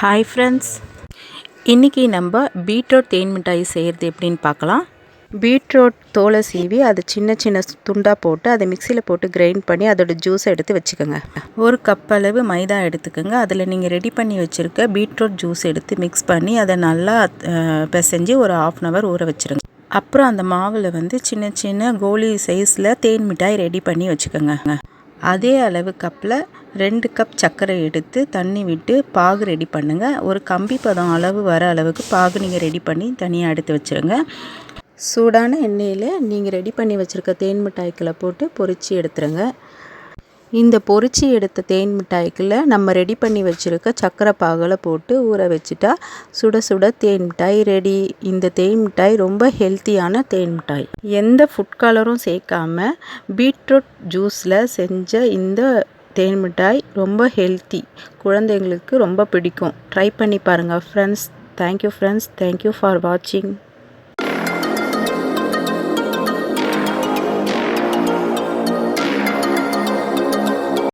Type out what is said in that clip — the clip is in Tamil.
ஹாய் ஃப்ரெண்ட்ஸ் இன்றைக்கி நம்ம பீட்ரூட் தேன் மிட்டாய் செய்கிறது எப்படின்னு பார்க்கலாம். பீட்ரூட் தோலை சீவி அதை சின்ன சின்ன துண்டாக போட்டு அதை மிக்சியில் போட்டு கிரைண்ட் பண்ணி அதோட ஜூஸை எடுத்து வச்சுக்கோங்க. ஒரு கப் அளவு மைதா எடுத்துக்கோங்க. அதில் நீங்கள் ரெடி பண்ணி வச்சுருக்க பீட்ரூட் ஜூஸ் எடுத்து மிக்ஸ் பண்ணி அதை நல்லா பிசைஞ்சு ஒரு ஆஃப் அன் ஹவர் ஊற வச்சுருங்க. அப்புறம் அந்த மாவில் வந்து சின்ன சின்ன கோலி சைஸில் தேன் மிட்டாய் ரெடி பண்ணி வச்சுக்கோங்க. அதே அளவு கப்பில் ரெண்டு கப் சர்க்கரை எடுத்து தண்ணி விட்டு பாகு ரெடி பண்ணுங்கள் ஒரு கம்பி பதம் அளவு வர அளவுக்கு பாகு நீங்கள் ரெடி பண்ணி தனியாக எடுத்து வச்சுருங்க. சூடான எண்ணெயில் நீங்கள் ரெடி பண்ணி வச்சுருக்க தேன் மிட்டாய்க்களை போட்டு பொரிச்சு எடுத்துருங்க. இந்த பொரிச்சு எடுத்த தேன் மிட்டாய்க்குள்ள நம்ம ரெடி பண்ணி வச்சுருக்க சக்கரை பாகலை போட்டு ஊற வச்சுட்டா சுட சுட தேன் மிட்டாய் ரெடி இந்த தேன் மிட்டாய் ரொம்ப ஹெல்த்தியான தேன் மிட்டாய். எந்த ஃபுட் கலரும் சேர்க்காம பீட்ரூட் ஜூஸில் செஞ்ச இந்த தேன் மிட்டாய் ரொம்ப ஹெல்த்தி குழந்தைங்களுக்கு ரொம்ப பிடிக்கும். ட்ரை பண்ணி பாருங்கள் friends thank you friends thank you for வாட்சிங்